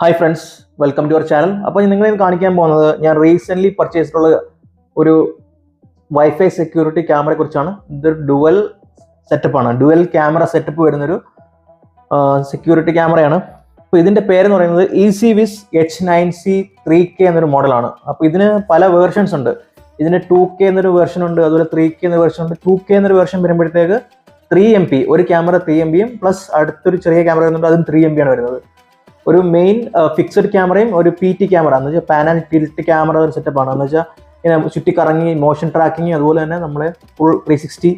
Hi friends welcome to our channel അപ്പോൾ നിങ്ങളെ കാണിക്കാൻ പോകുന്നത് ഞാൻ റീസെന്റ്ലി പർച്ചേസ് ചെയ്തിട്ടുള്ള ഒരു വൈഫൈ സെക്യൂരിറ്റി ക്യാമറയെ കുറിച്ചാണ് ഇതൊരു ഡുവൽ സെറ്റപ്പാണ് ഡുവൽ ക്യാമറ സെറ്റപ്പ് വരുന്നൊരു സെക്യൂരിറ്റി ക്യാമറയാണ് അപ്പോൾ ഇതിന്റെ പേരെന്ന് പറയുന്നത് ഇ സി വിസ് H nine C three K എന്നൊരു മോഡലാണ് അപ്പോൾ ഇതിന് പല വേർഷൻസ് ഉണ്ട്. ഇതിന് ടു കെ എന്നൊരു വേർഷൻ ഉണ്ട് അതുപോലെ ത്രീ കെ എന്നൊരു വേർഷൻ ഉണ്ട്. ടു കെ എന്നൊരു വേർഷൻ വരുമ്പോഴത്തേക്ക് ത്രീ എം പി ഒരു ക്യാമറ ത്രീ എം പിയും പ്ലസ് അടുത്തൊരു ചെറിയ ക്യാമറ വരുന്നുണ്ട് അതും ത്രീ എം പി ആണ് വരുന്നത്. ഒരു മെയിൻ ഫിക്സഡ് ക്യാമറയും ഒരു പി ടി ക്യാമറ എന്ന് വെച്ചാൽ പാൻ ആൻഡ് ടിൽറ്റ് ക്യാമറ ഒരു സെറ്റപ്പ് ആണ്. എന്ന് വെച്ചാൽ ഇങ്ങനെ ചുറ്റിക്കറങ്ങി മോഷൻ ട്രാക്കിങ് അതുപോലെ തന്നെ നമ്മളെ ഫുൾ ത്രീ സിക്സ്റ്റി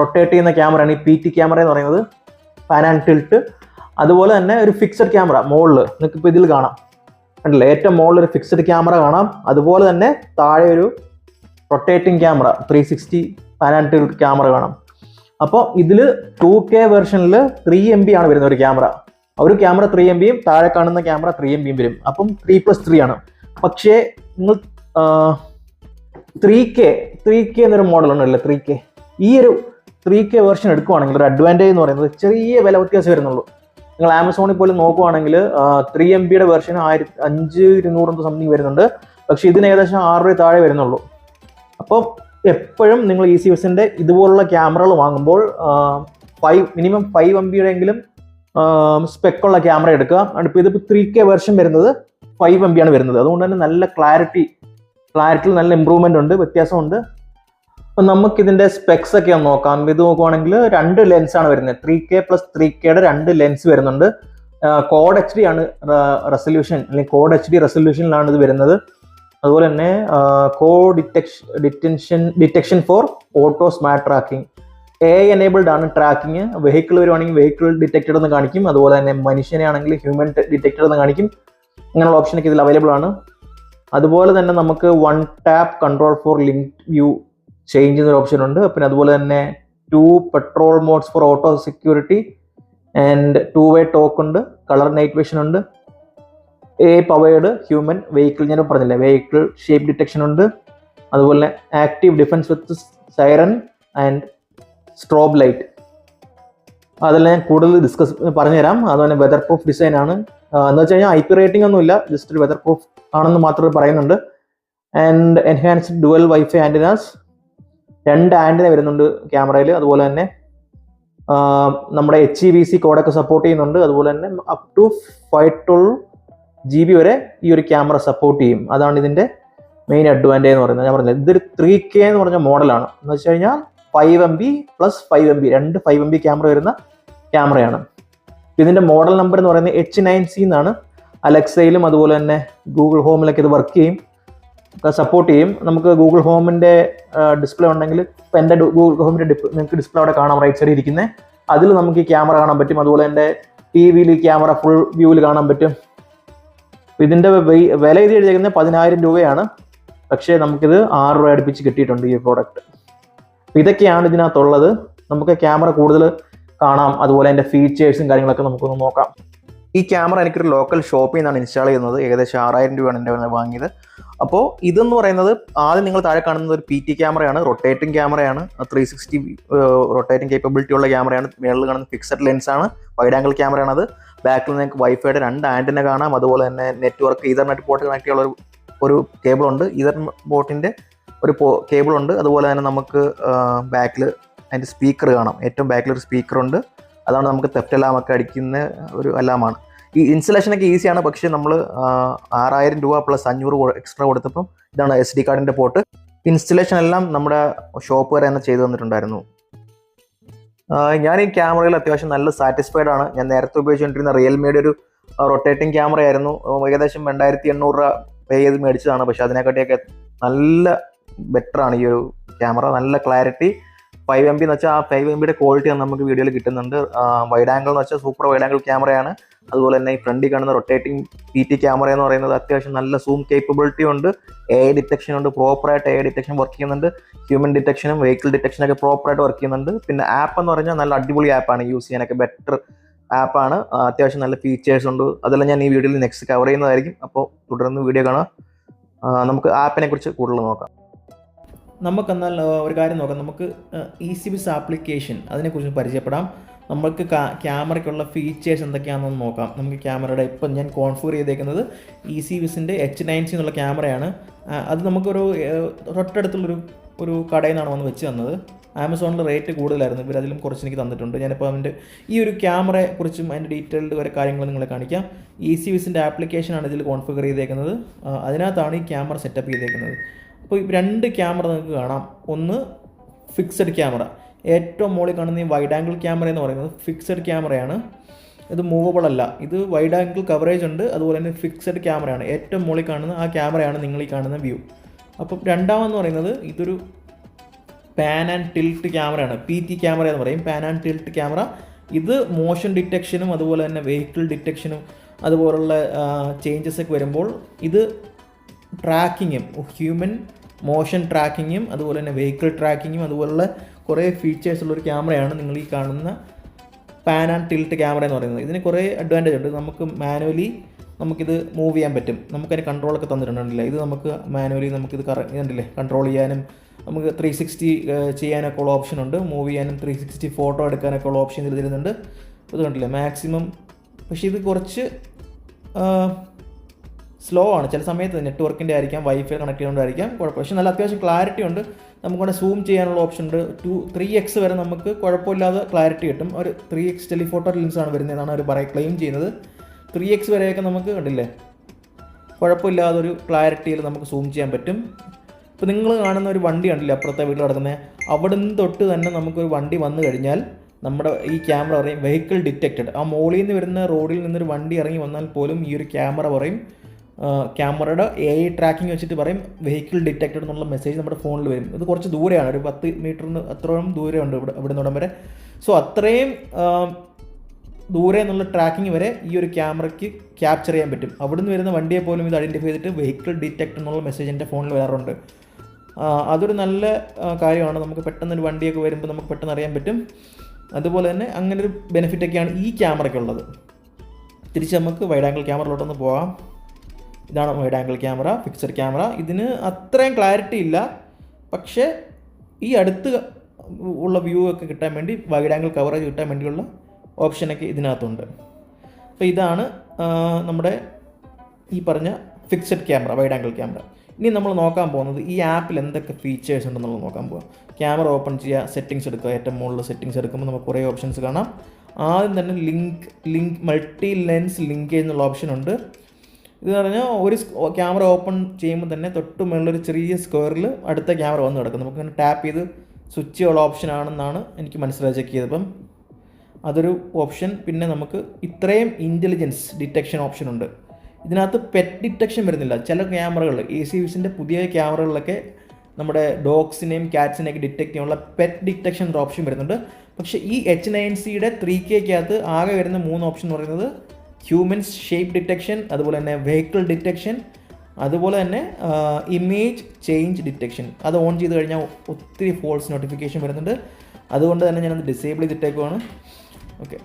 റൊട്ടേറ്റ് ചെയ്യുന്ന ക്യാമറയാണ് ഈ പി ടി ക്യാമറ എന്ന് പറയുന്നത്. പാൻ ആൻഡ് ടിൽറ്റ് അതുപോലെ തന്നെ ഒരു ഫിക്സഡ് ക്യാമറ മുകളിൽ നിങ്ങൾക്ക് ഇപ്പോൾ ഇതിൽ കാണാം. കണ്ടില്ലേ? ഏറ്റവും മുകളിൽ ഒരു ഫിക്സഡ് ക്യാമറ കാണാം. അതുപോലെ തന്നെ താഴെ ഒരു rotating camera three sixty pan and tilt camera കാണാം. അപ്പോൾ ഇതിൽ ടു കെ വെർഷനിൽ ത്രീ എം ബി ആണ് വരുന്ന ഒരു ക്യാമറ ഒരു ക്യാമറ ത്രീ എം ബിയും താഴെ കാണുന്ന ക്യാമറ ത്രീ എം ബിയും വരും. അപ്പം ത്രീ പ്ലസ് ത്രീ ആണ്. പക്ഷേ നിങ്ങൾ ത്രീ കെ ത്രീ കെ എന്നൊരു മോഡൽ ഉണ്ടല്ലോ ത്രീ കെ ഈ ഒരു ത്രീ കെ വെർഷൻ എടുക്കുവാണെങ്കിൽ ഒരു അഡ്വാന്റേജ് എന്ന് പറയുന്നത് ചെറിയ വില വ്യത്യാസം വരുന്നുള്ളൂ. നിങ്ങൾ ആമസോണിൽ പോലും നോക്കുവാണെങ്കിൽ ത്രീ എം ബിയുടെ വെർഷൻ ആയിരത്തി അഞ്ച് ഇരുന്നൂറ് സംതിങ് വരുന്നുണ്ട്. പക്ഷെ ഇതിന് ഏകദേശം ആറ് രൂപ താഴെ വരുന്നുള്ളൂ. അപ്പോൾ എപ്പോഴും നിങ്ങൾ ഇ സി എസിന്റെ ഇതുപോലുള്ള ക്യാമറകൾ വാങ്ങുമ്പോൾ ഫൈവ് മിനിമം ഫൈവ് എം ബിയുടെ എങ്കിലും സ്പെക്കുള്ള ക്യാമറ എടുക്കുക. ഇപ്പോൾ ഇതിപ്പോൾ ത്രീ കെ വെർഷൻ വരുന്നത് ഫൈവ് എം ബി ആണ് വരുന്നത്. അതുകൊണ്ട് തന്നെ നല്ല ക്ലാരിറ്റി ക്ലാരിറ്റിയിൽ നല്ല ഇമ്പ്രൂവ്മെന്റ് ഉണ്ട് വ്യത്യാസമുണ്ട്. അപ്പം നമുക്കിതിന്റെ സ്പെക്സ് ഒക്കെ ഒന്ന് നോക്കാം. ഇത് നോക്കുവാണെങ്കിൽ രണ്ട് ലെൻസ് ആണ് വരുന്നത്. ത്രീ കെ പ്ലസ് ത്രീ കെയുടെ രണ്ട് ലെൻസ് വരുന്നുണ്ട്. കോഡ് എച്ച് ഡി ആണ് റെസൊല്യൂഷൻ അല്ലെങ്കിൽ കോഡ് എച്ച് ഡി റെസൊല്യൂഷനിലാണ് ഇത് വരുന്നത്. അതുപോലെ തന്നെ co detection detention detection for auto smart tracking A enabled ആണ് ട്രാക്കിംഗ് വെഹിക്കിൾ വരുവാണെങ്കിൽ വെഹിക്കിൾ ഡിറ്റക്റ്റഡ് എന്ന് കാണിക്കും. അതുപോലെ തന്നെ മനുഷ്യനെ ആണെങ്കിൽ ഹ്യൂമൻ ഡിറ്റക്റ്റഡ് എന്ന് കാണിക്കും. അങ്ങനെയുള്ള ഓപ്ഷനൊക്കെ ഇതിൽ അവൈലബിൾ ആണ്. അതുപോലെ തന്നെ നമുക്ക് one tap control for link view change എന്നൊരു ഓപ്ഷൻ ഉണ്ട്. പിന്നെ അതുപോലെ തന്നെ two patrol modes for auto security and two way talk ഉണ്ട്. കളർ നൈറ്റ് വിഷൻ ഉണ്ട്. എ പവേഡ് ഹ്യൂമൻ വെഹിക്കിൾ ഞാൻ പറഞ്ഞില്ലേ? വെഹിക്കിൾ ഷേപ്പ് ഡിറ്റക്ഷൻ ഉണ്ട്. അതുപോലെ active defence with siren and strobe light അതെല്ലാം ഞാൻ കൂടുതൽ ഡിസ്കസ് പറഞ്ഞുതരാം. അതുപോലെ വെതർ പ്രൂഫ് ഡിസൈൻ ആണ്. എന്ന് വെച്ച് കഴിഞ്ഞാൽ ഐ പി റേറ്റിംഗ് ഒന്നുമില്ല ജസ്റ്റ് ഒരു വെതർ പ്രൂഫ് ആണെന്ന് മാത്രമേ പറയുന്നുണ്ട്. And enhanced dual wifi antennas രണ്ട് ആന്റിന വരുന്നുണ്ട് ക്യാമറയിൽ അതുപോലെ തന്നെ നമ്മുടെ എച്ച് ഇ വി സി കോഡൊക്കെ സപ്പോർട്ട് ചെയ്യുന്നുണ്ട്. അതുപോലെ തന്നെ up to five twelve G B വരെ ഈ ഒരു ക്യാമറ സപ്പോർട്ട് ചെയ്യും. അതാണ് ഇതിന്റെ മെയിൻ അഡ്വാന്റേജ് എന്ന് പറയുന്നത്. ഞാൻ പറഞ്ഞത് ഇതൊരു ത്രീ കെ എന്ന് പറഞ്ഞ മോഡലാണ് എന്ന് വെച്ച് കഴിഞ്ഞാൽ five M B plus five M B രണ്ട് ഫൈവ് എം ബി ക്യാമറ വരുന്ന ക്യാമറയാണ് ഇതിന്റെ മോഡൽ നമ്പർ എന്ന് പറയുന്നത് എച്ച് നയൻ സി എന്നാണ്. അലക്സയിലും അതുപോലെ തന്നെ ഗൂഗിൾ ഹോമിലൊക്കെ ഇത് വർക്ക് ചെയ്യും. സപ്പോർട്ട് ചെയ്യും. നമുക്ക് ഗൂഗിൾ ഹോമിന്റെ ഡിസ്പ്ലേ ഉണ്ടെങ്കിൽ ഇപ്പം എന്റെ ഗൂഗിൾ ഹോമിന്റെ നിങ്ങൾക്ക് ഡിസ്പ്ലേ അവിടെ കാണാം റൈറ്റ് സൈഡിൽ ഇരിക്കുന്നത് അതിൽ നമുക്ക് ഈ ക്യാമറ കാണാൻ പറ്റും. അതുപോലെ എന്റെ ടി വിയിൽ ക്യാമറ ഫുൾ വ്യൂവിൽ കാണാൻ പറ്റും. ഇതിന്റെ വില ഇത് എഴുതിയിരിക്കുന്നത് പതിനായിരം രൂപയാണ്. പക്ഷേ നമുക്കിത് ആറ് രൂപ അടുപ്പിച്ച് കിട്ടിയിട്ടുണ്ട് ഈ പ്രോഡക്റ്റ് ഇതൊക്കെയാണ് ഇതിനകത്തുള്ളത്. നമുക്ക് ക്യാമറ കൂടുതൽ കാണാം. അതുപോലെ അതിന്റെ ഫീച്ചേഴ്സും കാര്യങ്ങളൊക്കെ നമുക്കൊന്ന് നോക്കാം. ഈ ക്യാമറ എനിക്കൊരു ലോക്കൽ ഷോപ്പിൽ നിന്നാണ് ഇൻസ്റ്റാൾ ചെയ്യുന്നത്. ഏകദേശം ആറായിരം രൂപയാണ് എന്റെ വാങ്ങിയത്. അപ്പോൾ ഇതെന്ന് പറയുന്നത് ആദ്യം നിങ്ങൾ താഴെ കാണുന്നത് ഒരു പി ടി ക്യാമറയാണ് റൊട്ടേറ്റിംഗ് ക്യാമറയാണ് ത്രീ സിക്സ്റ്റി റൊട്ടേറ്റിംഗ് കേപ്പബിലിറ്റി ഉള്ള ക്യാമറയാണ് മേളിൽ കാണുന്ന ഫിക്സഡ് ലെൻസാണ് വൈഡ് ആംഗിൾ ക്യാമറയാണ് അത്. ബാക്കിൽ നിങ്ങൾക്ക് വൈഫൈയുടെ രണ്ട് ആന്റിനെ കാണാം. അതുപോലെ തന്നെ നെറ്റ്വർക്ക് ഈതർനെറ്റ് പോർട്ട് കണക്ട് ചെയ്യാനുള്ള ഒരു ഉണ്ട്. ഈതർ പോർട്ടിന്റെ ഒരു കേബിൾ ഉണ്ട്. അതുപോലെ തന്നെ നമുക്ക് ബാക്കിൽ അതിന്റെ സ്പീക്കർ കാണാം. ഏറ്റവും ബാക്കിൽ ഒരു സ്പീക്കറുണ്ട് അതാണ് നമുക്ക് തെഫ്റ്റ് അലാമൊക്കെ അടിക്കുന്ന ഒരു അലാമാണ് ഈ ഇൻസ്റ്റലേഷനൊക്കെ ഈസിയാണ് പക്ഷേ നമ്മൾ ആറായിരം രൂപ പ്ലസ് അഞ്ഞൂറ് എക്സ്ട്രാ കൊടുത്തപ്പം ഇതാണ് എസ് ഡി കാർഡിന്റെ പോർട്ട് ഇൻസ്റ്റലേഷൻ എല്ലാം നമ്മുടെ ഷോപ്പ് വരെ തന്നെ ചെയ്തു തന്നിട്ടുണ്ടായിരുന്നു. ഞാൻ ഈ ക്യാമറയിൽ അത്യാവശ്യം നല്ല സാറ്റിസ്ഫൈഡ് ആണ്. ഞാൻ നേരത്തെ ഉപയോഗിച്ചുകൊണ്ടിരുന്ന റിയൽമിയുടെ ഒരു റൊട്ടേറ്റിംഗ് ക്യാമറ ആയിരുന്നു. ഏകദേശം രണ്ടായിരത്തി എണ്ണൂറ് രൂപ പേ ചെയ്ത് മേടിച്ചതാണ്. പക്ഷേ അതിനെക്കാട്ടിയൊക്കെ നല്ല ബെറ്റർ ആണ് ഈ ഒരു ക്യാമറ നല്ല ക്ലാരിറ്റി ഫൈവ് എം ബി എന്ന് വെച്ചാൽ ആ ഫൈവ് എം ബിയുടെ ക്വാളിറ്റി ആണ് നമുക്ക് വീഡിയോയിൽ കിട്ടുന്നുണ്ട്. വൈഡ് ആംഗിൾ എന്ന് വെച്ചാൽ സൂപ്പർ വൈഡ് ആംഗിൾ ക്യാമറയാണ് അതുപോലെ തന്നെ ഈ ഫ്രണ്ടിൽ കാണുന്ന റൊട്ടേറ്റിംഗ് പി ടി ക്യാമറ എന്ന് പറയുന്നത് അത്യാവശ്യം നല്ല സൂം കേപ്പബിലിറ്റി ഉണ്ട്. എ ഐ ഡിറ്റക്ഷൻ ഉണ്ട് പ്രോപ്പറായിട്ട് എ ഐ ഡിറ്റക്ഷൻ വർക്ക് ചെയ്യുന്നുണ്ട്. ഹ്യൂമൻ ഡിറ്റക്ഷനും വെഹിക്കിൾ ഡിറ്റക്ഷനൊക്കെ പ്രോപ്പറായിട്ട് വർക്ക് ചെയ്യുന്നുണ്ട്. പിന്നെ ആപ്പ് എന്ന് പറഞ്ഞാൽ നല്ല അടിപൊളി ആപ്പാണ് യൂസ് ചെയ്യാനൊക്കെ ബെറ്റർ ആപ്പാണ് അത്യാവശ്യം നല്ല ഫീച്ചേഴ്സ് ഉണ്ട്. അതെല്ലാം ഞാൻ ഈ വീഡിയോയിൽ നെക്സ്റ്റ് കവർ ചെയ്യുന്നതായിരിക്കും. അപ്പോൾ തുടർന്ന് വീഡിയോ കാണാം. നമുക്ക് ആപ്പിനെ കുറിച്ച് കൂടുതൽ നോക്കാം. നമുക്കെന്നാൽ ഒരു കാര്യം നോക്കാം. നമുക്ക് ഇ സി ബിസ് ആപ്ലിക്കേഷൻ അതിനെക്കുറിച്ച് പരിചയപ്പെടാം. നമുക്ക് ക്യാമറയ്ക്കുള്ള ഫീച്ചേഴ്സ് എന്തൊക്കെയാണെന്ന് നോക്കാം. നമുക്ക് ക്യാമറയുടെ ഇപ്പം ഞാൻ കോൺഫിഗർ ചെയ്തേക്കുന്നത് ഇ സി വിസിന്റെ എച്ച് നയൻ സി എന്നുള്ള ക്യാമറയാണ് അത് നമുക്കൊരു തൊട്ടടുത്തുള്ളൊരു ഒരു കടയിൽ നിന്നാണ് വന്ന് വെച്ച് തന്നത്. ആമസോണിൽ റേറ്റ് കൂടുതലായിരുന്നു. ഇവർ അതിലും കുറച്ച് എനിക്ക് തന്നിട്ടുണ്ട്. ഞാനിപ്പോൾ അതിന്റെ ഈ ഒരു ക്യാമറയെ കുറിച്ചും അതിന്റെ ഡീറ്റെയിൽഡ് വരെ കാര്യങ്ങൾ നിങ്ങളെ കാണിക്കാം. ഇ സി വിസിന്റെ ആപ്ലിക്കേഷനാണ് ഇതിൽ കോൺഫിഗർ ചെയ്തേക്കുന്നത്. അതിനകത്താണ് ഈ ക്യാമറ സെറ്റപ്പ് ചെയ്തേക്കുന്നത്. അപ്പോൾ രണ്ട് ക്യാമറ നിങ്ങൾക്ക് കാണാം. ഒന്ന് ഫിക്സഡ് ക്യാമറ. ഏറ്റവും മുകളിൽ കാണുന്ന ഈ വൈഡ് ആംഗിൾ ക്യാമറ എന്ന് പറയുന്നത് ഫിക്സഡ് ക്യാമറയാണ്. ഇത് മൂവബിൾ അല്ല. ഇത് വൈഡ് ആംഗിൾ കവറേജ് ഉണ്ട്. അതുപോലെ തന്നെ ഫിക്സഡ് ക്യാമറയാണ്. ഏറ്റവും മുകളിൽ കാണുന്ന ആ ക്യാമറയാണ് നിങ്ങൾ ഈ കാണുന്ന വ്യൂ അപ്പം രണ്ടാമെന്ന് പറയുന്നത് ഇതൊരു പാൻ ആൻഡ് ടിൽറ്റ് ക്യാമറയാണ്. പി ടി ക്യാമറ എന്ന് പറയും. Pan and tilt camera. ഇത് മോഷൻ ഡിറ്റക്ഷനും അതുപോലെ തന്നെ വെഹിക്കിൾ ഡിറ്റക്ഷനും അതുപോലുള്ള ചേഞ്ചസ് ഒക്കെ വരുമ്പോൾ ഇത് ട്രാക്കിങ്ങും ഹ്യൂമൻ മോഷൻ ട്രാക്കിങ്ങും അതുപോലെ തന്നെ വെഹിക്കിൾ ട്രാക്കിങ്ങും അതുപോലുള്ള കുറേ ഫീച്ചേഴ്സ് ഉള്ള ഒരു ക്യാമറയാണ് നിങ്ങൾ ഈ കാണുന്ന പാൻ ആൻഡ് ടിൽറ്റ് ക്യാമറ എന്ന് പറയുന്നത്. ഇതിന് കുറേ അഡ്വാന്റേജ് ഉണ്ട്. നമുക്ക് മാനുവലി നമുക്കിത് മൂവ് ചെയ്യാൻ പറ്റും. നമുക്കതിന് കൺട്രോളൊക്കെ തന്നിട്ടുണ്ടല്ലേ? ഇത് നമുക്ക് മാനുവലി നമുക്കിത് കറ ഇതുണ്ടല്ലേ? കൺട്രോൾ ചെയ്യാനും നമുക്ക് ത്രീ സിക്സ്റ്റി ചെയ്യാനൊക്കെ ഉള്ള ഓപ്ഷൻ ഉണ്ട്. മൂവ് ചെയ്യാനും ത്രീ സിക്സ്റ്റി ഫോട്ടോ എടുക്കാനൊക്കെ ഉള്ള ഓപ്ഷൻ ഇതിൽ തരുന്നുണ്ട്. ഇത് കണ്ടില്ലേ? മാക്സിമം പക്ഷേ ഇത് കുറച്ച് സ്ലോ ആണ്. ചില സമയത്ത് നെറ്റ്വർക്കിന്റെ ആയിരിക്കാം വൈഫൈ കണക്ട് ചെയ്യുന്നതുകൊണ്ടായിരിക്കാം കുഴപ്പം. പക്ഷേ നല്ല അത്യാവശ്യം ക്ലാരിറ്റി ഉണ്ട്. നമുക്കവിടെ സൂം ചെയ്യാനുള്ള ഓപ്ഷൻ ഉണ്ട്. ടു ത്രീ എക്സ് വരെ നമുക്ക് കുഴപ്പമില്ലാതെ ക്ലാരിറ്റി കിട്ടും. ഒരു ത്രീ എക്സ് ടെലിഫോട്ടോ ലെൻസാണ് വരുന്നതെന്നാണ് അവർ പറയുക ക്ലെയിം ചെയ്യുന്നത്. ത്രീ എക്സ് വരെയൊക്കെ നമുക്ക് കണ്ടില്ലേ? കുഴപ്പമില്ലാതെ ഒരു ക്ലാരിറ്റിയിൽ നമുക്ക് സൂം ചെയ്യാൻ പറ്റും. ഇപ്പോൾ നിങ്ങൾ കാണുന്ന ഒരു വണ്ടി കണ്ടില്ലേ അപ്പുറത്തെ വീട്ടിൽ കിടക്കുന്നത് അവിടെ നിന്ന് തൊട്ട് തന്നെ നമുക്കൊരു വണ്ടി വന്നു കഴിഞ്ഞാൽ നമ്മുടെ ഈ ക്യാമറ പറയും വെഹിക്കിൾ ഡിറ്റക്റ്റഡ് ആ മോളിൽ നിന്ന് വരുന്ന റോഡിൽ നിന്നൊരു വണ്ടി ഇറങ്ങി വന്നാൽ പോലും ഈ ഒരു ക്യാമറ പറയും ക്യാമറയുടെ എ ഐ ട്രാക്കിംഗ് വെച്ചിട്ട് പറയും വെഹിക്കിൾ ഡിറ്റക്റ്റഡ് എന്നുള്ള മെസ്സേജ് നമ്മുടെ ഫോണിൽ വരും. ഇത് കുറച്ച് ദൂരെയാണ്. ഒരു പത്ത് മീറ്ററിന് അത്രയും ദൂരമുണ്ട് ഇവിടെ ഇവിടെ നിന്നിടം വരെ. സോ അത്രയും ദൂരെ എന്നുള്ള ട്രാക്കിംഗ് വരെ ഈ ഒരു ക്യാമറയ്ക്ക് ക്യാപ്ചർ ചെയ്യാൻ പറ്റും. അവിടുന്ന് വരുന്ന വണ്ടിയെ പോലും ഇത് ഐഡന്റിഫൈ ചെയ്തിട്ട് വെഹിക്കിൾ ഡിറ്റക്ട് എന്നുള്ള മെസ്സേജ് എന്റെ ഫോണിൽ വരാറുണ്ട്. അതൊരു നല്ല കാര്യമാണ്. നമുക്ക് പെട്ടെന്ന് ഒരു വണ്ടിയൊക്കെ വരുമ്പോൾ നമുക്ക് പെട്ടെന്ന് അറിയാൻ പറ്റും. അതുപോലെ തന്നെ അങ്ങനെ ഒരു ബെനിഫിറ്റൊക്കെയാണ് ഈ ക്യാമറയ്ക്കുള്ളത്. തിരിച്ച് നമുക്ക് വൈഡ് ആംഗിൾ ക്യാമറയിലോട്ടൊന്ന് പോകാം ഇതാണ് wide angle camera fixed camera. ഇതിന് അത്രയും ക്ലാരിറ്റി ഇല്ല. പക്ഷേ ഈ അടുത്ത് ഉള്ള വ്യൂ ഒക്കെ കിട്ടാൻ വേണ്ടി വൈഡ് ആംഗിൾ കവറേജ് കിട്ടാൻ വേണ്ടിയുള്ള ഓപ്ഷനൊക്കെ ഇതിനകത്തുണ്ട്. അപ്പോൾ ഇതാണ് നമ്മുടെ ഈ പറഞ്ഞ fixed camera wide angle camera. ഇനി നമ്മൾ നോക്കാൻ പോകുന്നത് ഈ ആപ്പിൽ എന്തൊക്കെ ഫീച്ചേഴ്സ് ഉണ്ടെന്നുള്ളത് നോക്കാൻ പോകാം ക്യാമറ ഓപ്പൺ ചെയ്യുക സെറ്റിങ്സ് എടുക്കുക ഏറ്റവും മുകളിൽ സെറ്റിങ്സ് എടുക്കുമ്പോൾ നമുക്ക് കുറേ ഓപ്ഷൻസ് കാണാം. ആദ്യം തന്നെ link link multi lens linkage എന്നുള്ള ഓപ്ഷൻ ഉണ്ട്. ഇത് പറഞ്ഞാൽ ഒരു ക്യാമറ ഓപ്പൺ ചെയ്യുമ്പോൾ തന്നെ തൊട്ട് മുകളിലൊരു ചെറിയ സ്ക്വയറിൽ അടുത്ത ക്യാമറ വന്ന് കിടക്കും. നമുക്ക് ഇങ്ങനെ ടാപ്പ് ചെയ്ത് സ്വിച്ച് ഉള്ള ഓപ്ഷൻ ആണെന്നാണ് എനിക്ക് മനസ്സിലായി ചെക്ക് ചെയ്തപ്പം അതൊരു ഓപ്ഷൻ. പിന്നെ നമുക്ക് ഇത്രയും ഇന്റലിജൻസ് ഡിറ്റക്ഷൻ ഓപ്ഷൻ ഉണ്ട്. ഇതിനകത്ത് പെറ്റ് ഡിറ്റക്ഷൻ വരുന്നില്ല. ചില ക്യാമറകൾ എ സി വിസിന്റെ പുതിയ ക്യാമറകളിലൊക്കെ നമ്മുടെ ഡോഗ്സിനെയും ക്യാറ്റ്സിനെയൊക്കെ ഡിറ്റക്ട് ചെയ്യാനുള്ള പെറ്റ് ഡിറ്റക്ഷൻ ഓപ്ഷൻ വരുന്നുണ്ട്. പക്ഷേ ഈ എച്ച് നയൻ സിയുടെ ത്രീ കെക്കകത്ത് ആകെ വരുന്ന മൂന്ന് ഓപ്ഷൻ എന്ന് പറയുന്നത് ഹ്യൂമൻസ് ഷേപ്പ് ഡിറ്റക്ഷൻ അതുപോലെ തന്നെ വെഹിക്കിൾ ഡിറ്റക്ഷൻ അതുപോലെ തന്നെ ഇമേജ് ചേഞ്ച് ഡിറ്റക്ഷൻ അത് ഓൺ ചെയ്ത് കഴിഞ്ഞാൽ ഒത്തിരി ഫോൾസ് നോട്ടിഫിക്കേഷൻ വരുന്നുണ്ട്. അതുകൊണ്ട് തന്നെ ഞാനത് ഡിസേബിൾ ചെയ്തിട്ടേക്കുവാണ്. ഓക്കെ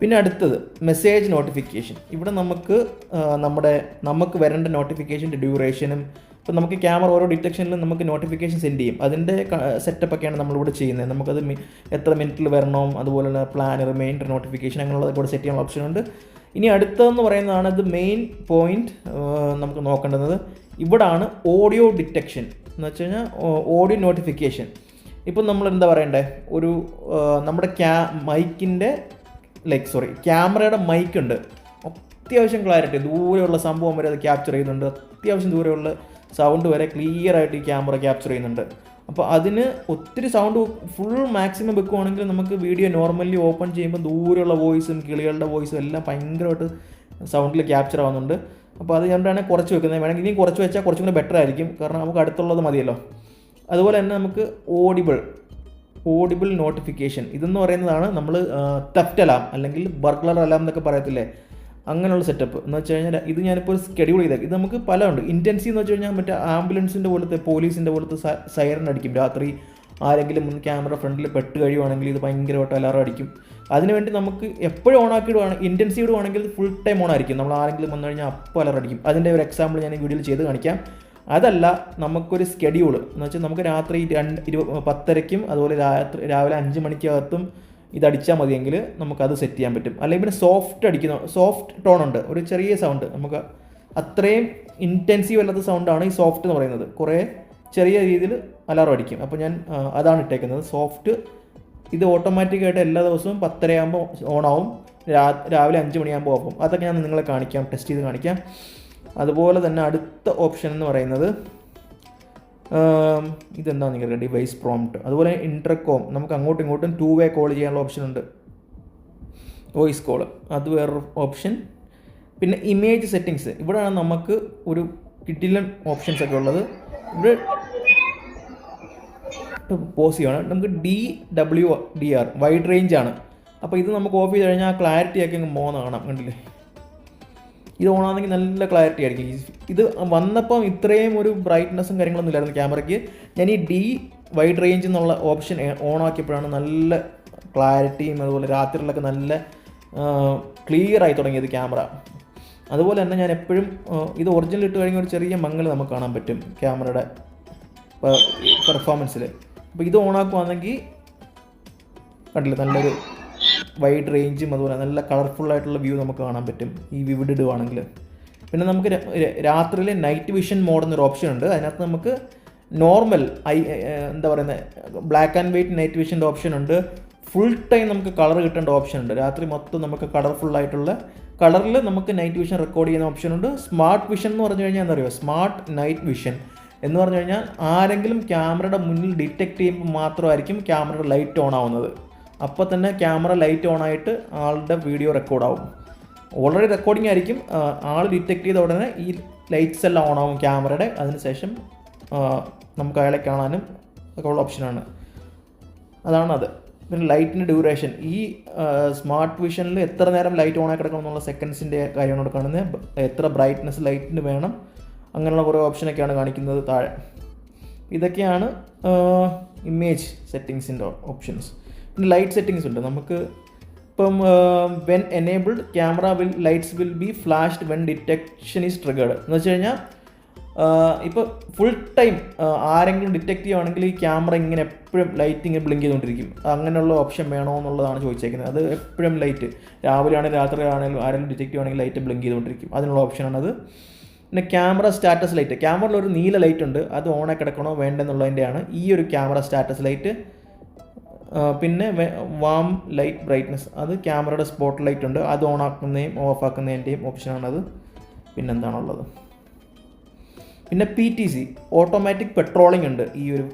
പിന്നെ അടുത്തത് മെസ്സേജ് നോട്ടിഫിക്കേഷൻ ഇവിടെ നമുക്ക് നമ്മുടെ നമുക്ക് വരേണ്ട നോട്ടിഫിക്കേഷന്റെ ഡ്യൂറേഷനും ഇപ്പം നമുക്ക് ക്യാമറ ഓരോ ഡിറ്റക്ഷനിലും നമുക്ക് നോട്ടിഫിക്കേഷൻ സെൻഡ് ചെയ്യും. അതിന്റെ സെറ്റപ്പ് ഒക്കെയാണ് നമ്മളിവിടെ ചെയ്യുന്നത്. നമുക്കത് എത്ര മിനിറ്റിൽ വരണം അതുപോലെ തന്നെ പ്ലാൻ റിമൈൻഡർ നോട്ടിഫിക്കേഷൻ അങ്ങനെയുള്ളത് കൂടെ സെറ്റ് ചെയ്യാൻ ഓപ്ഷൻ ഉണ്ട്. ഇനി അടുത്തതെന്ന് പറയുന്നതാണ് ഇത് മെയിൻ പോയിന്റ് നമുക്ക് നോക്കേണ്ടത്. ഇവിടാണ് ഓഡിയോ ഡിറ്റക്ഷൻ എന്ന് വെച്ച് കഴിഞ്ഞാൽ ഓഡിയോ നോട്ടിഫിക്കേഷൻ ഇപ്പം നമ്മൾ എന്താ പറയണ്ടേ? ഒരു നമ്മുടെ ക്യാ മൈക്കിന്റെ ലൈക്ക് സോറി ക്യാമറയുടെ മൈക്കുണ്ട്. അത്യാവശ്യം ക്ലാരിറ്റി ദൂരെയുള്ള സംഭവം വരെ അത് ക്യാപ്ചർ ചെയ്യുന്നുണ്ട്. അത്യാവശ്യം ദൂരെയുള്ള സൗണ്ട് വരെ ക്ലിയർ ആയിട്ട് ഈ ക്യാമറ ക്യാപ്ചർ ചെയ്യുന്നുണ്ട്. അപ്പോൾ അതിന് ഒത്തിരി സൗണ്ട് ഫുൾ മാക്സിമം വെക്കുവാണെങ്കിൽ നമുക്ക് വീഡിയോ നോർമലി ഓപ്പൺ ചെയ്യുമ്പോൾ ദൂരെയുള്ള വോയിസും കിളികളുടെ വോയിസും എല്ലാം ഭയങ്കരമായിട്ട് സൗണ്ടിൽ ക്യാപ്ചർ ആവുന്നുണ്ട്. അപ്പോൾ അത് കണ്ടാണ് കുറച്ച് വെക്കുന്നത്. വേണമെങ്കിൽ ഇനിയും കുറച്ച് വെച്ചാൽ കുറച്ചും കൂടി ബെറ്റർ ആയിരിക്കും. കാരണം നമുക്ക് അടുത്തുള്ളത് മതിയല്ലോ. അതുപോലെ തന്നെ നമുക്ക് ഓഡിബിൾ ഓഡിബിൾ നോട്ടിഫിക്കേഷൻ ഇതെന്ന് പറയുന്നതാണ് നമ്മൾ തെഫ്റ്റ് അലാം അല്ലെങ്കിൽ ബർഗ്ലർ അലാം എന്നൊക്കെ പറയത്തില്ലേ? അങ്ങനെയുള്ള സെറ്റപ്പ് എന്ന് വെച്ച് കഴിഞ്ഞാൽ ഇത് ഞാനിപ്പോൾ സ്കെഡ്യൂൾ ചെയ്തേക്കും ഇത് നമുക്ക് പല ഉണ്ട് ഇന്റൻസി എന്ന് വെച്ച് കഴിഞ്ഞാൽ മറ്റേ ആംബുലൻസിന്റെ പോലത്തെ പോലീസിന്റെ പോലത്തെ സൈറൺ അടിക്കും. രാത്രി ആരെങ്കിലും മുൻ ക്യാമറ ഫ്രണ്ടിൽ പെട്ട് കഴിയുവാണെങ്കിൽ ഇത് ഭയങ്കരമായിട്ട് അലാറം അടിക്കും. അതിനുവേണ്ടി നമുക്ക് എപ്പോഴും ഓൺ ആക്കി ഇടുവാണെങ്കിൽ ഇന്റൻസീവ് ഇടുവാണെങ്കിൽ ഫുൾ ടൈം ഓൺ ആയിരിക്കും. നമ്മൾ ആരെങ്കിലും വന്നു കഴിഞ്ഞാൽ അപ്പോൾ അലാറം അടിക്കും. അതിന്റെ ഒരു എക്സാമ്പിൾ ഞാൻ ഈ വീഡിയോയിൽ ചെയ്ത് കാണിക്കാം. അതല്ല നമുക്കൊരു സ്കെഡ്യൂൾ എന്ന് വെച്ചാൽ നമുക്ക് രാത്രി രണ്ട് ഇരു പത്തരയ്ക്കും അതുപോലെ രാത്രി രാവിലെ അഞ്ച് മണിക്കകത്തും ഇത് അടിച്ചാൽ മതിയെങ്കിൽ നമുക്കത് സെറ്റ് ചെയ്യാൻ പറ്റും. അല്ലെങ്കിൽ പിന്നെ സോഫ്റ്റ് അടിക്കുന്ന സോഫ്റ്റ് ടോൺ ഉണ്ട്. ഒരു ചെറിയ സൗണ്ട് നമുക്ക് അത്രയും ഇന്റൻസീവ് അല്ലാത്ത സൗണ്ടാണ് ഈ സോഫ്റ്റ് എന്ന് പറയുന്നത്. കുറേ ചെറിയ രീതിയിൽ അലാറം അടിക്കും. അപ്പോൾ ഞാൻ അതാണ് ഇട്ടേക്കുന്നത്. സോഫ്റ്റ് ഇത് ഓട്ടോമാറ്റിക്കായിട്ട് എല്ലാ ദിവസവും പത്തരയാകുമ്പോൾ ഓണാവും രാ രാവിലെ അഞ്ച് മണിയാകുമ്പോൾ ഓഫും അതൊക്കെ ഞാൻ നിങ്ങളെ കാണിക്കാം. ടെസ്റ്റ് ചെയ്ത് കാണിക്കാം. അതുപോലെ തന്നെ അടുത്ത ഓപ്ഷൻ എന്ന് പറയുന്നത് ഇതെന്താ നിങ്ങൾക്ക് ഡിവൈസ് പ്രോംപ്റ്റ് അതുപോലെ ഇന്റർകോം നമുക്ക് അങ്ങോട്ടും ഇങ്ങോട്ടും ടു വേ കോൾ ചെയ്യാനുള്ള ഓപ്ഷൻ ഉണ്ട്. വോയിസ് കോൾ അത് വേറൊരു ഓപ്ഷൻ പിന്നെ ഇമേജ് സെറ്റിങ്സ് ഇവിടെയാണ് നമുക്ക് ഒരു കിട്ടില്ല ഓപ്ഷൻസ് ഒക്കെ ഉള്ളത്. ഇവിടെ പോസ് ചെയ്യണം. നമുക്ക് D W D R wide range ആണ്. അപ്പോൾ ഇത് നമുക്ക് ഓഫ് ചെയ്ത് കഴിഞ്ഞാൽ ക്ലാരിറ്റി ഒക്കെ അങ്ങ് പോകുന്ന കാണാം കണ്ടില്ലേ? ഇത് ഓണാണെങ്കിൽ നല്ല ക്ലാരിറ്റി ആയിരിക്കും. ഇത് വന്നപ്പം ഇത്രയും ഒരു ബ്രൈറ്റ്നസ്സും കാര്യങ്ങളൊന്നും ഇല്ലായിരുന്നു ക്യാമറയ്ക്ക് ഞാൻ ഈ ഡി വൈഡ് റേഞ്ച് എന്നുള്ള ഓപ്ഷൻ ഓൺ ആക്കിയപ്പോഴാണ് നല്ല ക്ലാരിറ്റിയും അതുപോലെ രാത്രിയിലൊക്കെ നല്ല ക്ലിയർ ആയി തുടങ്ങിയത് ക്യാമറ അതുപോലെ തന്നെ ഞാൻ എപ്പോഴും ഇത് ഒറിജിനൽ ഇട്ട് കഴിഞ്ഞ ഒരു ചെറിയ മങ്ങൽ നമുക്ക് കാണാൻ പറ്റും ക്യാമറയുടെ പെർഫോമൻസിൽ അപ്പോൾ ഇത് ഓണാക്കുവാണെങ്കിൽ കണ്ടില്ല നല്ലൊരു വൈഡ് റേഞ്ചും അതുപോലെ നല്ല കളർഫുൾ ആയിട്ടുള്ള വ്യൂ നമുക്ക് കാണാൻ പറ്റും. ഈ വിവിഡ് ഇടുവാണെങ്കിൽ പിന്നെ നമുക്ക് രാത്രിയിലെ നൈറ്റ് വിഷൻ മോഡ് എന്നൊരു ഓപ്ഷൻ ഉണ്ട്. അതിനകത്ത് നമുക്ക് നോർമൽ ഐ എന്താ പറയുന്നത് ബ്ലാക്ക് ആൻഡ് വൈറ്റ് നൈറ്റ് വിഷന്റെ ഓപ്ഷൻ ഉണ്ട്. ഫുൾ ടൈം നമുക്ക് കളർ കിട്ടേണ്ട ഓപ്ഷൻ ഉണ്ട്. രാത്രി മൊത്തം നമുക്ക് കളർഫുൾ ആയിട്ടുള്ള കളറിൽ നമുക്ക് നൈറ്റ് വിഷൻ റെക്കോർഡ് ചെയ്യുന്ന ഓപ്ഷൻ ഉണ്ട്. സ്മാർട്ട് വിഷൻ എന്ന് പറഞ്ഞു കഴിഞ്ഞാൽ എന്താ പറയുക സ്മാർട്ട് നൈറ്റ് വിഷൻ എന്ന് പറഞ്ഞു കഴിഞ്ഞാൽ ആരെങ്കിലും ക്യാമറയുടെ മുന്നിൽ ഡിറ്റക്ട് ചെയ്യുമ്പോൾ മാത്രമായിരിക്കും ക്യാമറയുടെ ലൈറ്റ് ഓൺ ആവുന്നത്. അപ്പോൾ തന്നെ ക്യാമറ ലൈറ്റ് ഓൺ ആയിട്ട് ആളുടെ വീഡിയോ റെക്കോർഡാവും ഓൾറെഡി റെക്കോർഡിംഗ് ആയിരിക്കും. ആൾ ഡിറ്റക്ട് ചെയ്ത ഉടനെ ഈ ലൈറ്റ്സ് എല്ലാം ഓൺ ആവും ക്യാമറയുടെ. അതിനുശേഷം നമുക്ക് അയാളെ കാണാനും ഒക്കെ ഉള്ള ഓപ്ഷനാണ് അതാണത് അത്. പിന്നെ ലൈറ്റിന്റെ ഡ്യൂറേഷൻ ഈ സ്മാർട്ട് വിഷനിൽ എത്ര നേരം ലൈറ്റ് ഓൺ ആയി കിടക്കണം എന്നുള്ള സെക്കൻഡ്സിന്റെ കാര്യമാണ് ഇവിടെ കാണുന്നത് എത്ര ബ്രൈറ്റ്നസ് ലൈറ്റിന് വേണം അങ്ങനെയുള്ള കുറേ ഓപ്ഷനൊക്കെയാണ് കാണിക്കുന്നത് താഴെ. ഇതൊക്കെയാണ് ഇമേജ് സെറ്റിങ്സിന്റെ ഓപ്ഷൻസ് പിന്നെ ലൈറ്റ് സെറ്റിങ്സ് ഉണ്ട്. നമുക്ക് ഇപ്പം when enabled camera will lights will be flashed when detection is triggered എന്ന് വെച്ച് കഴിഞ്ഞാൽ ഇപ്പോൾ ഫുൾ ടൈം ആരെങ്കിലും ഡിറ്റക്ട് ചെയ്യുവാണെങ്കിൽ ഈ ക്യാമറ ഇങ്ങനെ എപ്പോഴും ലൈറ്റ് ഇങ്ങനെ ബ്ലിങ്ക് ചെയ്തുകൊണ്ടിരിക്കും. അങ്ങനെയുള്ള ഓപ്ഷൻ വേണോ എന്നുള്ളതാണ് ചോദിച്ചേക്കുന്നത്. അത് എപ്പോഴും ലൈറ്റ് രാവിലെ ആണെങ്കിലും രാത്രി ആണെങ്കിലും ആരെങ്കിലും ഡിറ്റക്ട് ചെയ്യുവാണെങ്കിൽ ലൈറ്റ് ബ്ലിങ്ക് ചെയ്തുകൊണ്ടിരിക്കും. അതിനുള്ള ഓപ്ഷനാണത് പിന്നെ ക്യാമറ സ്റ്റാറ്റസ് ലൈറ്റ് ക്യാമറയിൽ ഒരു നീല ലൈറ്റ് ഉണ്ട്. അത് ഓണായി കിടക്കണോ വേണ്ടെന്നുള്ളതിന്റെയാണ് ഈ ഒരു ക്യാമറ സ്റ്റാറ്റസ് ലൈറ്റ് പിന്നെ വാം ലൈറ്റ് ബ്രൈറ്റ്നസ് അത് ക്യാമറയുടെ സ്പോട്ട് ലൈറ്റ് ഉണ്ട്. അത് ഓൺ ആക്കുന്നതിന്റെയും ഓഫ് ആക്കുന്നതിന്റെയും ഓപ്ഷനാണത് പിന്നെന്താണുള്ളത് പിന്നെ P T C automatic patrolling ഉണ്ട് ഈ ഒരു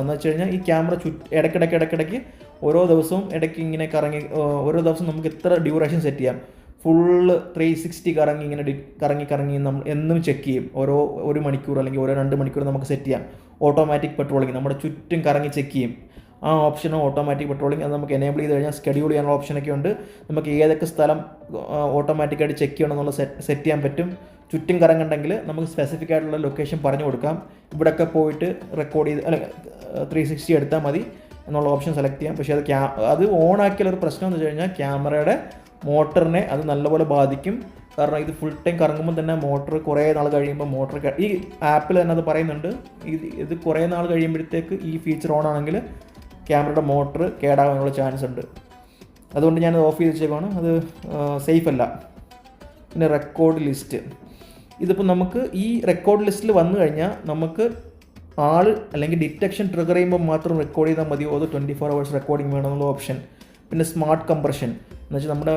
എന്ന് വെച്ച് കഴിഞ്ഞാൽ ഈ ക്യാമറ ചുറ്റ് ഇടയ്ക്കിടയ്ക്ക് ഇടയ്ക്കിടയ്ക്ക് ഓരോ ദിവസവും ഇടയ്ക്ക് ഇങ്ങനെ കറങ്ങി ഓരോ ദിവസം നമുക്ക് എത്ര ഡ്യൂറേഷൻ സെറ്റ് ചെയ്യാം. ഫുള്ള് ത്രീ സിക്സ്റ്റി കറങ്ങി ഇങ്ങനെ കറങ്ങി കറങ്ങി നമ്മൾ എന്നും ചെക്ക് ചെയ്യും. ഓരോ ഒരു മണിക്കൂർ അല്ലെങ്കിൽ ഓരോ രണ്ട് മണിക്കൂർ നമുക്ക് സെറ്റ് ചെയ്യാം. ഓട്ടോമാറ്റിക് പെട്രോളിങ് നമ്മുടെ ചുറ്റും കറങ്ങി ചെക്ക് ചെയ്യും. ആ ഓപ്ഷനും ഓട്ടോമാറ്റിക് പെട്രോളിംഗ് അത് നമുക്ക് എനേബിൾ ചെയ്ത് കഴിഞ്ഞാൽ ഷെഡ്യൂൾ ചെയ്യാനുള്ള ഓപ്ഷനൊക്കെ ഉണ്ട്. നമുക്ക് ഏതൊക്കെ സ്ഥലം ഓട്ടോമാറ്റിക്കായിട്ട് ചെക്ക് ചെയ്യണം എന്നുള്ള സെറ്റ് ചെയ്യാൻ പറ്റും. ചുറ്റും കറങ്ങുണ്ടെങ്കിൽ നമുക്ക് സ്പെസിഫിക് ആയിട്ടുള്ള ലൊക്കേഷൻ പറഞ്ഞു കൊടുക്കാം. ഇവിടെയൊക്കെ പോയിട്ട് റെക്കോർഡ് ചെയ്ത് അല്ലെങ്കിൽ ത്രീ സിക്സ്റ്റി എടുത്താൽ മതി എന്നുള്ള ഓപ്ഷൻ സെലക്ട് ചെയ്യാം. പക്ഷേ അത് ക്യാ അത് ഓൺ ആക്കിയുള്ള ഒരു പ്രശ്നം എന്ന് വെച്ച് കഴിഞ്ഞാൽ ക്യാമറയുടെ മോട്ടറിനെ അത് നല്ലപോലെ ബാധിക്കും. കാരണം ഇത് ഫുൾ ടൈം കറങ്ങുമ്പോൾ തന്നെ മോട്ടർ കുറേ നാൾ കഴിയുമ്പോൾ മോട്ടർ ഈ ആപ്പിൽ തന്നെ അത് പറയുന്നുണ്ട്. ഇത് ഇത് കുറേ നാൾ കഴിയുമ്പോഴത്തേക്ക് ഈ ഫീച്ചർ ഓൺ ആണെങ്കിൽ ക്യാമറയുടെ മോട്ടർ കേടാകാനുള്ള ചാൻസ് ഉണ്ട്. അതുകൊണ്ട് ഞാൻ ഓഫ് ചെയ്ത് വെച്ചേക്കാണ് അത് സേഫ് അല്ല. പിന്നെ റെക്കോർഡ് ലിസ്റ്റ് ഇതിപ്പോൾ നമുക്ക് ഈ റെക്കോർഡ് ലിസ്റ്റിൽ വന്നു കഴിഞ്ഞാൽ നമുക്ക് ആൾ അല്ലെങ്കിൽ ഡിറ്റക്ഷൻ ട്രിഗർ ചെയ്യുമ്പോൾ മാത്രം റെക്കോർഡ് ചെയ്താൽ മതിയോ? അത് ട്വന്റി ഫോർ അവേഴ്സ് റെക്കോർഡിംഗ് വേണമെന്നുള്ള ഓപ്ഷൻ പിന്നെ സ്മാർട്ട് കംപ്രഷൻ എന്ന് വെച്ചാൽ നമ്മുടെ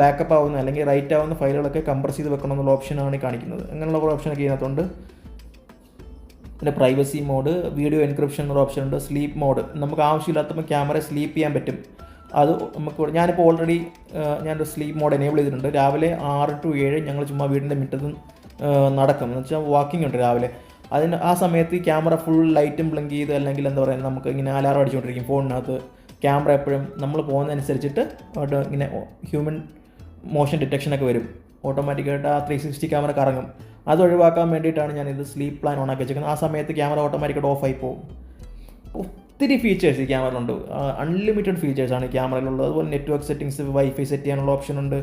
ബാക്കപ്പ് ആവുന്ന അല്ലെങ്കിൽ റൈറ്റ് ആവുന്ന ഫയലുകളൊക്കെ കംപ്രസ് ചെയ്ത് വെക്കണമെന്നുള്ള ഓപ്ഷനാണ് കാണിക്കുന്നത്. അങ്ങനെയുള്ള കുറേ ഓപ്ഷനൊക്കെ ഇതിനകത്തുണ്ട്. പിന്നെ പ്രൈവസി മോഡ് വീഡിയോ എൻക്രിപ്ഷൻ എന്നൊരു ഓപ്ഷൻ ഉണ്ട് സ്ലീപ്പ് മോഡ് നമുക്ക് ആവശ്യമില്ലാത്തപ്പോൾ ക്യാമറ സ്ലീപ്പ് ചെയ്യാൻ പറ്റും. അത് നമുക്ക് ഞാനിപ്പോൾ ഓൾറെഡി ഞാനൊരു സ്ലീപ്പ് മോഡ് എനേബിൾ ചെയ്തിട്ടുണ്ട്. രാവിലെ ആറ് ടു ഏഴ് ഞങ്ങൾ ചുമ്മാ വീടിന്റെ മുറ്റത്ത് നടക്കും. എന്ന് വെച്ചാൽ വാക്കിംഗ് ഉണ്ട് രാവിലെ. അതിന് ആ സമയത്ത് ക്യാമറ ഫുൾ ലൈറ്റും ബ്ലിങ്ക് ചെയ്ത് അല്ലെങ്കിൽ എന്താ പറയുക നമുക്ക് ഇങ്ങനെ അലാറം അടിച്ചുകൊണ്ടിരിക്കും ഫോണിനകത്ത്. ക്യാമറ എപ്പോഴും നമ്മൾ പോകുന്നതനുസരിച്ചിട്ട് ഇങ്ങനെ ഹ്യൂമൻ മോഷൻ ഡിറ്റക്ഷനൊക്കെ വരും. ഓട്ടോമാറ്റിക്കായിട്ട് ആ ത്രീ സിക്സ്റ്റി ക്യാമറ കറങ്ങും. അത് ഒഴിവാക്കാൻ വേണ്ടിയിട്ടാണ് ഞാൻ ഇത് സ്ലീപ്പ് പ്ലാൻ ഓൺ ആക്കി വെച്ചേക്കുന്നത് ആ സമയത്ത് ക്യാമറ ഓട്ടോമാറ്റിക്കായിട്ട് ഓഫ് ആയി പോകും. ഒത്തിരി ഫീച്ചേഴ്സ് ഈ ക്യാമറയിലുണ്ട് അൺലിമിറ്റഡ് ഫീച്ചേഴ്സാണ് ഈ ക്യാമറയിലുള്ളത് അതുപോലെ നെറ്റ്വർക്ക് സെറ്റിംഗ്സ് വൈഫൈ സെറ്റ് ചെയ്യാനുള്ള ഓപ്ഷൻ ഉണ്ട്.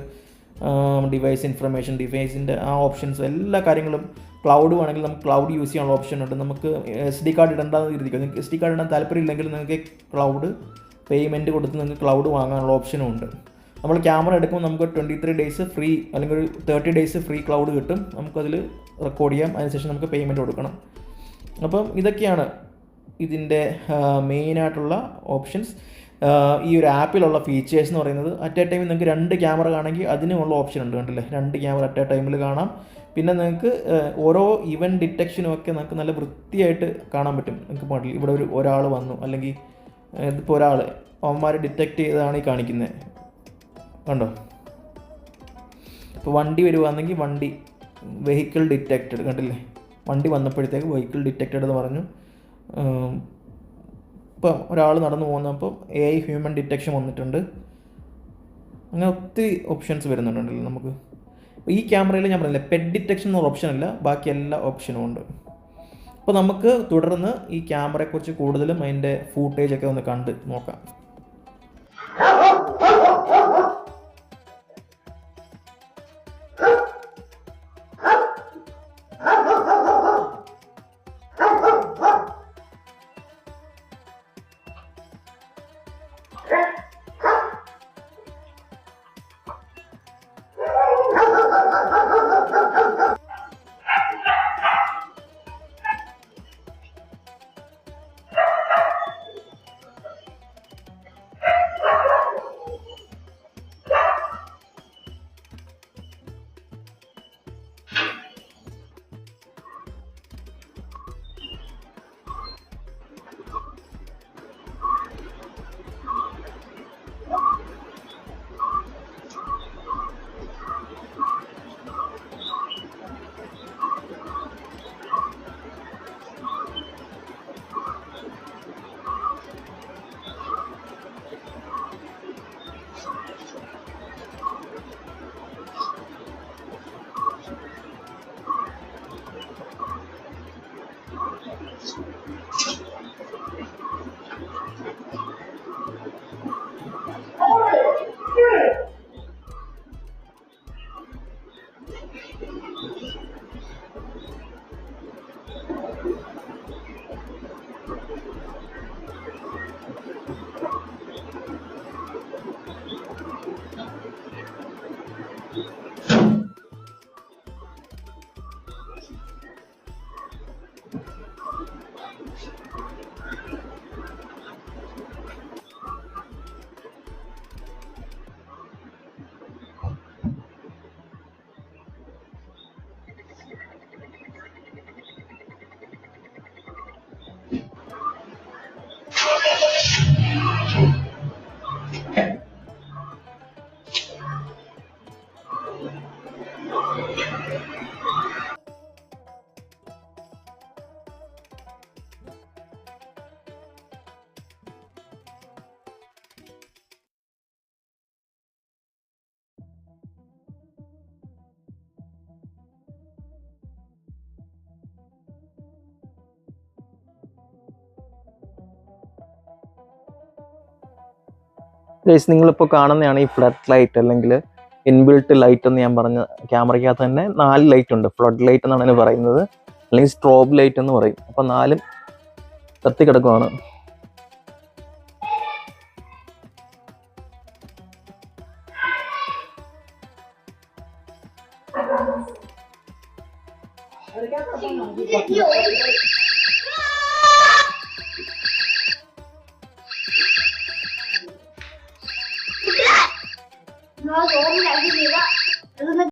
ഡിവൈസ് ഇൻഫർമേഷൻ ഡിവൈസിന്റെ ആ ഓപ്ഷൻസ് എല്ലാ കാര്യങ്ങളും ക്ലൗഡ് വേണമെങ്കിൽ നമുക്ക് ക്ലൗഡ് യൂസ് ചെയ്യാനുള്ള ഓപ്ഷൻ ഉണ്ട്. നമുക്ക് എസ് ഡി കാർഡ് ഇടേണ്ടെന്ന് ഇരിക്കും നിങ്ങൾക്ക് എസ് ഡി കാർഡ് ഇടാൻ താല്പര്യമില്ലെങ്കിൽ നിങ്ങൾക്ക് ക്ലൗഡ് പേയ്മെന്റ് കൊടുത്ത് നിങ്ങൾക്ക് ക്ലൗഡ് വാങ്ങാനുള്ള ഓപ്ഷനും ഉണ്ട്. നമ്മൾ ക്യാമറ എടുക്കുമ്പോൾ നമുക്ക് ട്വന്റി ത്രീ ഡേയ്സ് ഫ്രീ അല്ലെങ്കിൽ ഒരു തേർട്ടി ഡേയ്സ് ഫ്രീ ക്ലൗഡ് കിട്ടും. നമുക്കതിൽ റെക്കോർഡ് ചെയ്യാം. അതിനുശേഷം നമുക്ക് പേയ്മെന്റ് കൊടുക്കണം. അപ്പം ഇതൊക്കെയാണ് ഇതിന്റെ മെയിനായിട്ടുള്ള ഓപ്ഷൻസ് ഈ ഒരു ആപ്പിലുള്ള ഫീച്ചേഴ്സ് എന്ന് പറയുന്നത് അറ്റ് എ ടൈമിൽ നിങ്ങൾക്ക് രണ്ട് ക്യാമറ കാണണമെങ്കിൽ അതിനുള്ള ഓപ്ഷൻ ഉണ്ട് കണ്ടില്ലേ? രണ്ട് ക്യാമറ അറ്റ് എ ടൈമിൽ കാണാം. പിന്നെ നിങ്ങൾക്ക് ഓരോ ഇവന്റ് ഡിറ്റക്ഷനും ഒക്കെ നിങ്ങൾക്ക് നല്ല വൃത്തിയായിട്ട് കാണാൻ പറ്റും. നിങ്ങൾക്ക് പാട്ടിൽ ഇവിടെ ഒരു ഒരാൾ വന്നു. അല്ലെങ്കിൽ ഇതിപ്പോൾ ഒരാൾ അവന്മാർ ഡിറ്റക്റ്റ് ചെയ്തതാണ് ഈ കാണിക്കുന്നത് കണ്ടോ? ഇപ്പോൾ വണ്ടി വരുവാണെങ്കിൽ വണ്ടി വെഹിക്കിൾ ഡിറ്റക്റ്റഡ് കണ്ടില്ലേ? വണ്ടി വന്നപ്പോഴത്തേക്ക് വെഹിക്കിൾ ഡിറ്റക്റ്റഡ് എന്ന് പറഞ്ഞു. ഇപ്പം ഒരാൾ നടന്നു പോകുന്നപ്പോൾ എ ഐ ഹ്യൂമൻ ഡിറ്റക്ഷൻ വന്നിട്ടുണ്ട്. അങ്ങനെ ഒത്തിരി ഓപ്ഷൻസ് വരുന്നുണ്ടല്ലോ നമുക്ക്. ഈ ക്യാമറയിൽ ഞാൻ പറഞ്ഞില്ല പെഡ് ഡിറ്റക്ഷൻ എന്നൊരു അല്ല ബാക്കി എല്ലാ ഓപ്ഷനും ഉണ്ട്. അപ്പോൾ നമുക്ക് തുടർന്ന് ഈ ക്യാമറയെക്കുറിച്ച് കൂടുതലും അതിന്റെ ഫൂട്ടേജൊക്കെ ഒന്ന് കണ്ട് നോക്കാം. ഗൈസ് നിങ്ങളിപ്പോൾ കാണുന്നതാണ് ഈ ഫ്ലഡ് ലൈറ്റ് അല്ലെങ്കിൽ ഇൻബിൽട്ട് ലൈറ്റ് എന്ന് ഞാൻ പറഞ്ഞ ക്യാമറയ്ക്കകത്ത് തന്നെ നാല് ലൈറ്റ് ഉണ്ട്. ഫ്ലഡ് ലൈറ്റ് എന്നാണ് പറയുന്നത്. അല്ലെങ്കിൽ സ്ട്രോബ് ലൈറ്റ് എന്ന് പറയും. അപ്പോൾ നാലും കത്തി